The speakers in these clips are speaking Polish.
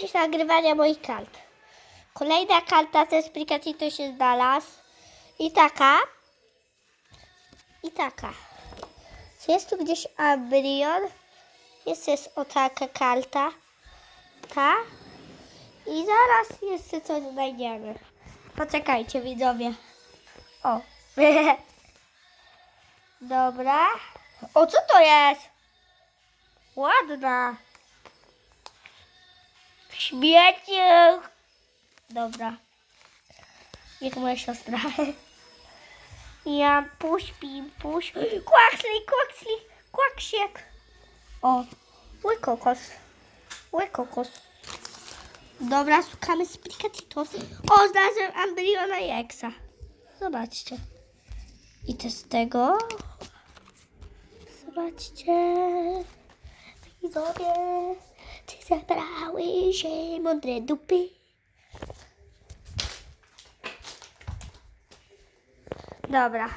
część nagrywania moich kart. Kolejna karta ze Spricatito się znalazł. I taka. I taka. Jest tu gdzieś embrion? Jest, jest o taka karta. Ta. I zaraz jeszcze coś znajdziemy. Poczekajcie widzowie. O. Dobra. O, co to jest? Ładna. Śmieciek. Dobra. Jak moja siostra. Ja puś, pimpuś. Kłaksli, kłaksli, kłaksiek. O, łykokos. Łykokos. Dobra, szukamy splikatito. O, znalazłem embriona i eksa. Zobaczcie. I to z tego. Zobaczcie. Widzowie. Czy zebrały się mądre dupy? Dobra.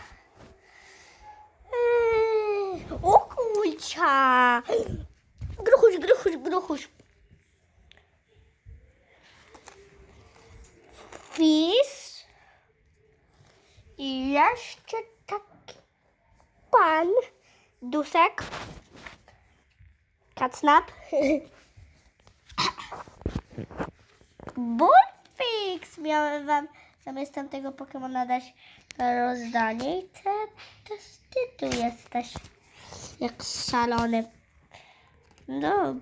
Eee, o kurcza. Gruchuś, gruchuś, gruchuś. Fis. I jeszcze taki pan. Dusek. Kacnap. Bullfix! Miałem wam zamiast tamtego Pokemona dać rozdanie i te, też ty tu jesteś. Jak szalony. Go